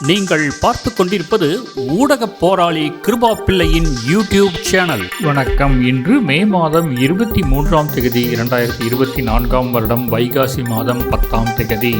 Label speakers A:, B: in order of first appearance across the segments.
A: நீங்கள் பார்த்து கொண்டிருப்பது ஊடக போராளி கிருபா பிள்ளையின் யூடியூப் சேனல். வணக்கம். இன்று மே மாதம் இருபத்தி மூன்றாம் தேதி இரண்டாயிரத்தி இருபத்தி நான்காம் வருடம் வைகாசி மாதம் பத்தாம் தேதி.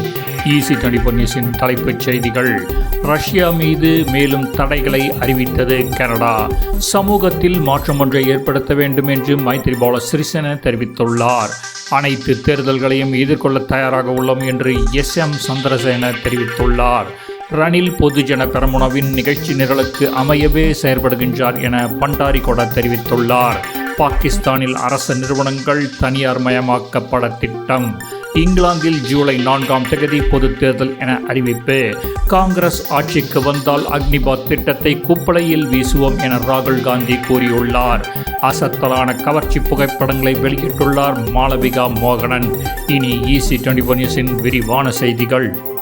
A: ஈசி டுவெண்டி நியூஸின் தலைப்புச் செய்திகள். ரஷ்யா மீது மேலும் தடைகளை அறிவித்தது கனடா. சமூகத்தில் மாற்றம் ஒன்றை ஏற்படுத்த வேண்டும் என்று மைத்ரிபால சிறிசேன தெரிவித்துள்ளார். அனைத்து தேர்தல்களையும் எதிர்கொள்ள தயாராக உள்ளோம் என்று எஸ் எம் சந்திரசேன தெரிவித்துள்ளார். ரணில் பொதுஜன பெரமுனவின் நிகழ்ச்சி நிரலுக்கு அமையவே செயற்படுகின்றார் என பண்டாரிகொட தெரிவித்துள்ளார். பாகிஸ்தானில் அரசு நிறுவனங்கள் தனியார் மயமாக்கப்பட திட்டம். இங்கிலாந்தில் ஜூலை நான்காம் தேதி பொது தேர்தல் என அறிவிப்பு. காங்கிரஸ் ஆட்சிக்கு வந்தால் அக்னிபாத் திட்டத்தை குப்பளையில் வீசுவோம் என ராகுல் காந்தி கூறியுள்ளார். அசத்தலான கவர்ச்சி புகைப்படங்களை வெளியிட்டுள்ளார் மாளவிகா மோகனன். இனி இசி டுவெண்டி நியூஸின் விரிவான செய்திகள்.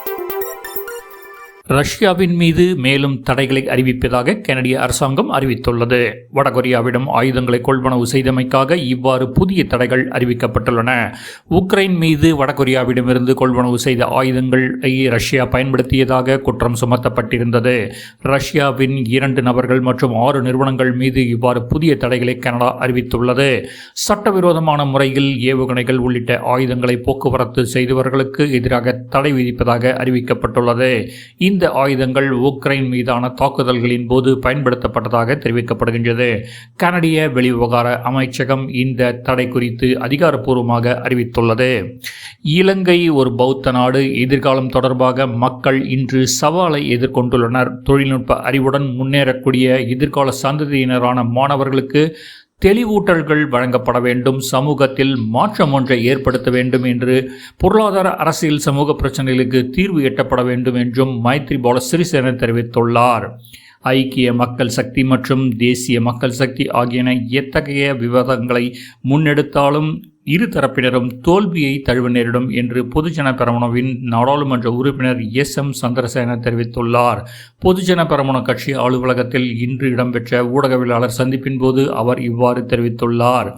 A: ரஷ்யாவின் மீது மேலும் தடைகளை அறிவிப்பதாக கனடிய அரசாங்கம் அறிவித்துள்ளது. வடகொரியாவிடம் ஆயுதங்களை கொள்வனவு செய்தமைக்காக இவ்வாறு புதிய தடைகள் அறிவிக்கப்பட்டுள்ளன. உக்ரைன் மீது வடகொரியாவிடமிருந்து கொள்வனவு செய்த ஆயுதங்களை ரஷ்யா பயன்படுத்தியதாக குற்றம் சுமத்தப்பட்டிருந்தது. ரஷ்யாவின் இரண்டு நபர்கள் மற்றும் ஆறு நிறுவனங்கள் மீது இவ்வாறு புதிய தடைகளை கனடா அறிவித்துள்ளது. சட்டவிரோதமான முறையில் ஏவுகணைகள் உள்ளிட்ட ஆயுதங்களை போக்குவரத்து செய்தவர்களுக்கு எதிராக தடை விதிப்பதாக அறிவிக்கப்பட்டுள்ளது. இந்த ஆயுதங்கள் உக்ரைன் மீதான தாக்குதல்களின் போது பயன்படுத்தப்பட்டதாக தெரிவிக்கப்படுகின்றது. கனடிய வெளிவிவகார அமைச்சகம் இந்த தடை குறித்து அதிகாரப்பூர்வமாக அறிவித்துள்ளது. இலங்கை ஒரு பௌத்த நாடு எதிர்காலம் தொடர்பாக மக்கள் இன்று சவாலை எதிர்கொண்டுள்ளனர். தொழில்நுட்ப அறிவுடன் முன்னேறக்கூடிய எதிர்கால சந்ததியினரான மாணவர்களுக்கு தெளிவூட்டல்கள் வழங்கப்பட வேண்டும் சமூகத்தில் மாற்றம் ஒன்றை ஏற்படுத்த வேண்டும் என்று பொருளாதார அரசியல் சமூக பிரச்சனைகளுக்கு தீர்வு எட்டப்பட வேண்டும் என்றும் மைத்ரிபால சிறிசேன தெரிவித்துள்ளார். ஐக்கிய மக்கள் சக்தி மற்றும் தேசிய மக்கள் சக்தி ஆகியன எத்தகைய விவாதங்களை முன்னெடுத்தாலும் இரு தரப்பினரும் தோல்வியை தழுவ நேரிடும் என்று பொதுஜன பெரமுனவின் நாடாளுமன்ற உறுப்பினர் எஸ் எம் சந்திரசேன தெரிவித்துள்ளார். பொதுஜன பெரமுன கட்சி அலுவலகத்தில் இன்று இடம்பெற்ற ஊடகவியலாளர் சந்திப்பின் போது அவர் இவ்வாறு தெரிவித்துள்ளார்.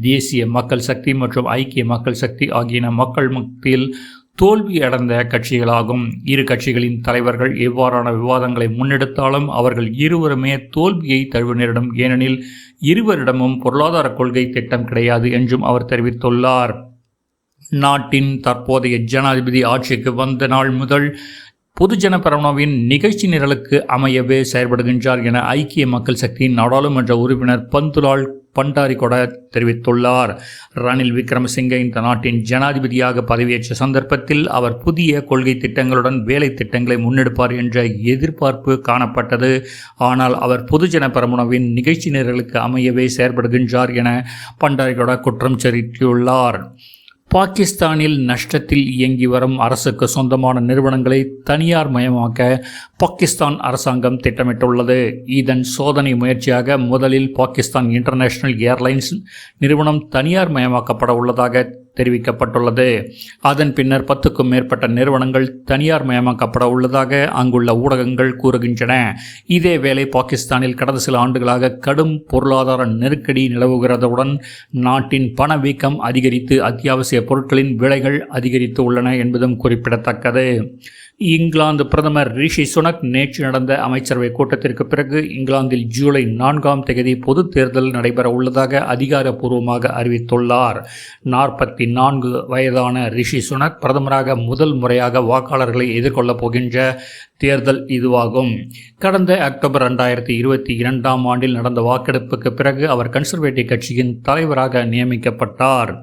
A: தேசிய மக்கள் சக்தி மற்றும் ஐக்கிய மக்கள் சக்தி ஆகியன மக்கள் மத்தியில் தோல்வி அடைந்த கட்சிகளாகும். இரு கட்சிகளின் தலைவர்கள் எவ்வாறான விவாதங்களை முன்னெடுத்தாலும் அவர்கள் இருவருமே தோல்வியை தழுவ நேரிடும். ஏனெனில் இருவரிடமும் பொருளாதார கொள்கை திட்டம் கிடையாது என்றும் அவர் தெரிவித்துள்ளார். நாட்டின் தற்போதைய ஜனாதிபதி ஆட்சிக்கு வந்த நாள் முதல் பொதுஜன பிரமணவின் நிகழ்ச்சி நிரலுக்கு அமையவே செயல்படுகின்றார் என ஐக்கிய மக்கள் சக்தியின் நாடாளுமன்ற உறுப்பினர் பந்துலால் பண்டாரி கொட தெரிவித்துள்ளார். ரணில் விக்ரமசிங்கே இந்த நாட்டின் ஜனாதிபதியாக பதவியேற்ற சந்தர்ப்பத்தில் அவர் புதிய கொள்கை திட்டங்களுடன் வேலை திட்டங்களை முன்னெடுப்பார் என்ற எதிர்பார்ப்பு காணப்பட்டது. ஆனால் அவர் பொதுஜன பெரமுனவின் நிகழ்ச்சி நிரலுக்கு அமையவே செயற்படுகின்றார் என பண்டாரி கொட குற்றம் சாட்டியுள்ளார் பாகிஸ்தானில் நஷ்டத்தில் இயங்கி வரும் அரசுக்கு சொந்தமான நிறுவனங்களை தனியார் மயமாக்க பாகிஸ்தான் அரசாங்கம் திட்டமிட்டுள்ளது. இதன் சோதனை முயற்சியாக முதலில் பாகிஸ்தான் இன்டர்நேஷனல் ஏர்லைன்ஸ் நிறுவனம் தனியார் மயமாக்கப்பட உள்ளதாக தெரிவிக்கப்பட்டுள்ளது. அதன் பின்னர் பத்துக்கும் மேற்பட்ட நிறுவனங்கள் தனியார் மயமாக்கப்பட உள்ளதாக அங்குள்ள ஊடகங்கள் கூறுகின்றன. இதேவேளை பாகிஸ்தானில் கடந்த சில ஆண்டுகளாக கடும் பொருளாதார நெருக்கடி நிலவுகிறதுடன் நாட்டின் பணவீக்கம் அதிகரித்து அத்தியாவசிய பொருட்களின் விலைகள் அதிகரித்து உள்ளன என்பதும் குறிப்பிடத்தக்கது. இங்கிலாந்து பிரதமர் ரிஷி சுனக் நேற்று நடந்த அமைச்சரவை கூட்டத்திற்கு பிறகு இங்கிலாந்தில் ஜூலை நான்காம் தேதி பொது தேர்தல் நடைபெற உள்ளதாக அதிகாரப்பூர்வமாக அறிவித்துள்ளார். நாற்பத்தி நான்கு வயதான ரிஷி சுனக் பிரதமராக முதல் முறையாக வாக்காளர்களை எதிர்கொள்ளப் போகின்ற தேர்தல் இதுவாகும். கடந்த அக்டோபர் ரெண்டாயிரத்தி இருபத்தி இரண்டாம் ஆண்டில் நடந்த வாக்கெடுப்புக்கு பிறகு அவர் கன்சர்வேட்டிவ் கட்சியின் தலைவராக நியமிக்கப்பட்டார்.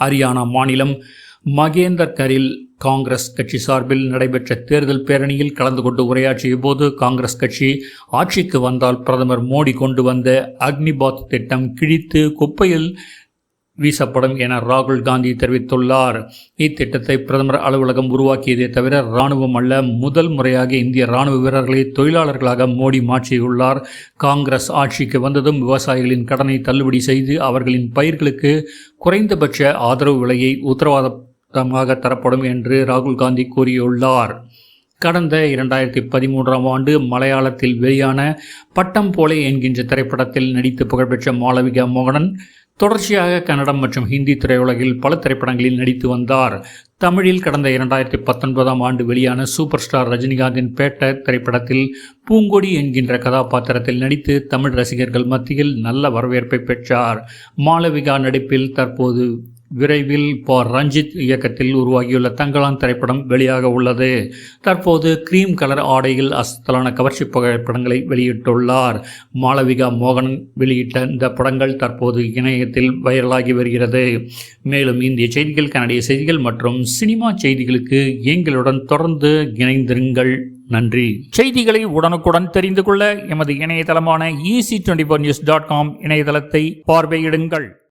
A: ஹரியானா மாநிலம் மகேந்தர்கரில் காங்கிரஸ் கட்சி சார்பில் நடைபெற்ற தேர்தல் பேரணியில் கலந்து கொண்டு உரையாற்றிய போது காங்கிரஸ் கட்சி ஆட்சிக்கு வந்தால் பிரதமர் மோடி கொண்டு வந்த அக்னிபாத் திட்டம் கிழித்து குப்பையில் வீசப்படும் என ராகுல் காந்தி தெரிவித்துள்ளார். இத்திட்டத்தை பிரதமர் அலுவலகம் உருவாக்கியதே தவிர இராணுவம் அல்ல முதல் முறையாக இந்திய ராணுவ வீரர்களை தொழிலாளர்களாக மோடி மாற்றியுள்ளார். காங்கிரஸ் ஆட்சிக்கு வந்ததும் விவசாயிகளின் கடனை தள்ளுபடி செய்து அவர்களின் பயிர்களுக்கு குறைந்தபட்ச ஆதரவு விலையை உத்தரவாதமாக தரப்படும் என்று ராகுல் காந்தி கூறியுள்ளார். கடந்த இரண்டாயிரத்தி பதிமூன்றாம் ஆண்டு மலையாளத்தில் வெளியான பட்டம் போலே என்கின்ற திரைப்படத்தில் நடித்து புகழ்பெற்ற மாளவிகா மோகனன் தொடர்ச்சியாக கன்னடம் மற்றும் ஹிந்தி திரையுலகில் பல திரைப்படங்களில் நடித்து வந்தார். தமிழில் கடந்த இரண்டாயிரத்தி பத்தொன்பதாம் ஆண்டு வெளியான சூப்பர் ஸ்டார் ரஜினிகாந்தின் பேட்ட திரைப்படத்தில் பூங்கொடி என்கின்ற கதாபாத்திரத்தில் நடித்து தமிழ் ரசிகர்கள் மத்தியில் நல்ல வரவேற்பை பெற்றார். மாளவிகா நடிப்பில் தற்போது விரைவில் ப. ரஞ்சித் இயக்கத்தில் உருவாகியுள்ள தங்களான் திரைப்படம் வெளியாக உள்ளது. தற்போது கிரீம் கலர் ஆடையில் அசத்தலான கவர்ச்சி புகைப்படங்களை வெளியிட்டுள்ளார். மாளவிகா மோகன் வெளியிட்ட இந்த படங்கள் தற்போது இணையத்தில் வைரலாகி வருகிறது. மேலும் இந்திய செய்திகள் கனடிய செய்திகள் மற்றும் சினிமா செய்திகளுக்கு எங்களுடன் தொடர்ந்து இணைந்திருங்கள். நன்றி. செய்திகளை உடனுக்குடன் தெரிந்து கொள்ள எமது இணையதளமான E C twenty four news dot com இணையதளத்தை பார்வையிடுங்கள்.